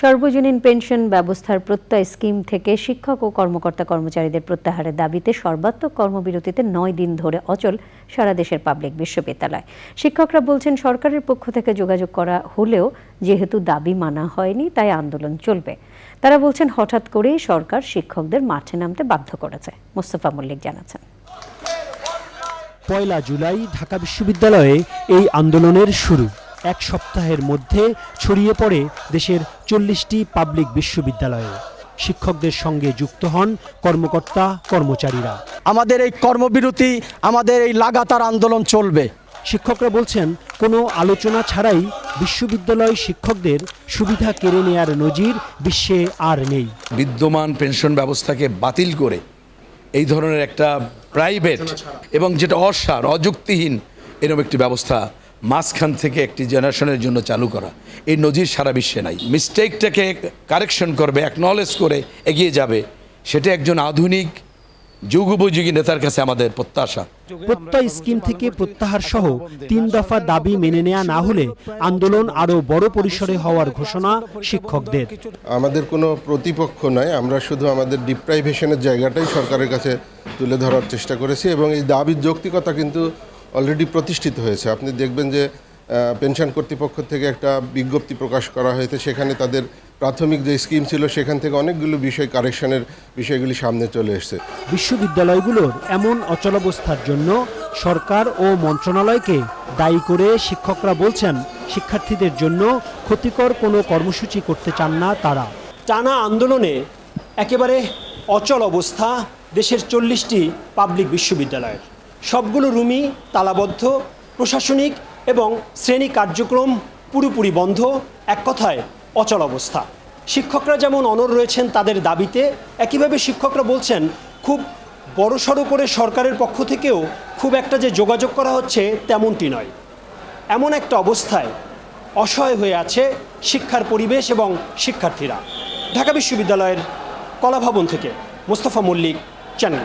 সর্বজনীন পেনশন ব্যবস্থার প্রত্যয় স্কিম থেকে শিক্ষক ও কর্মকর্তা কর্মচারীদের প্রত্যাহারের দাবিতে সর্বাত্মক কর্মবিরতিতে নয় দিন ধরে অচল সারা দেশের পাবলিক বিশ্ববিদ্যালয়। শিক্ষকরা বলছেন, সরকারের পক্ষ থেকে যোগাযোগ করা হলেও যেহেতু দাবি মানা হয়নি, তাই আন্দোলন চলবে। তারা বলছেন, হঠাৎ করেই সরকার শিক্ষকদের মাঠে নামতে বাধ্য করেছে। মোস্তফা মল্লিক জানাচ্ছেন। পয়লা জুলাই ঢাকা বিশ্ববিদ্যালয়ে এই আন্দোলনের শুরু। এক সপ্তাহের মধ্যে ছড়িয়ে পড়ে দেশের চল্লিশটি পাবলিক বিশ্ববিদ্যালয়ে। শিক্ষকদের সঙ্গে যুক্ত হন কর্মকর্তা কর্মচারীরা। আমাদের এই কর্মবিরতি আমাদের এই লাগাতার আন্দোলন চলবে। শিক্ষকরা বলছেন কোনো আলোচনা ছাড়াই বিশ্ববিদ্যালয় শিক্ষকদের সুবিধা কেড়ে নেয়ার নজির বিশ্বে আর নেই। বিদ্যমান পেনশন ব্যবস্থাকে বাতিল করে এই ধরনের একটা প্রাইভেট এবং যেটা অসার অযুক্তিহীন এরকম একটি ব্যবস্থা মাঝখান থেকে একটি জেনারেশনের জন্য চালু করা। এই নজির সারা বিশ্বে নাই। মিস্টেকটাকে কারেকশন করবে অ্যাকনলেজ করে এগিয়ে যাবে। সেটা একজন আধুনিক যুগোপযোগী নেতার কাছে আমাদের প্রত্যাশা। প্রত্যয় স্কিম থেকে প্রত্যাহার সহ তিন দফা দাবি মেনে নেওয়া না হলে আন্দোলন আরও বড় পরিসরে হওয়ার ঘোষণা শিক্ষকদের। আমাদের কোনো প্রতিপক্ষ নয় আমরা শুধু আমাদের ডিপ্রাইভেশনের জায়গাটাই সরকারের কাছে তুলে ধরার চেষ্টা করেছি এবং এই দাবির যৌক্তিকতা কিন্তু অলরেডি প্রতিষ্ঠিত হয়েছে। আপনি দেখবেন যে পেনশন কর্তৃপক্ষ থেকে একটা বিজ্ঞপ্তি প্রকাশ করা হয়েছে সেখানে তাদের প্রাথমিক যে স্কিম ছিল সেখান থেকে অনেকগুলো বিষয় কারেকশনের বিষয়গুলি সামনে চলে এসেছে। বিশ্ববিদ্যালয়গুলোর এমন অচলাবস্থার জন্য সরকার ও মন্ত্রণালয়কে দায়ী করে শিক্ষকরা বলছেন শিক্ষার্থীদের জন্য ক্ষতিকর কোনো কর্মসূচি করতে চান না তারা। টানা আন্দোলনে একেবারে অচল অবস্থা দেশের চল্লিশটি পাবলিক বিশ্ববিদ্যালয়ের। সবগুলো রুমই তালাবদ্ধ, প্রশাসনিক এবং শ্রেণি কার্যক্রম পুরোপুরি বন্ধ, এক কথায় অচল অবস্থা। শিক্ষকরা যেমন অনর রয়েছেন তাদের দাবিতে, একইভাবে শিক্ষকরা বলছেন, খুব বড়সড় করে সরকারের পক্ষ থেকেও খুব একটা যে যোগাযোগ করা হচ্ছে তেমনটি নয়। এমন একটা অবস্থায় অসহায় হয়ে আছে শিক্ষার পরিবেশ এবং শিক্ষার্থীরা। ঢাকা বিশ্ববিদ্যালয়ের কলাভবন থেকে মোস্তফা মল্লিক, চ্যানেল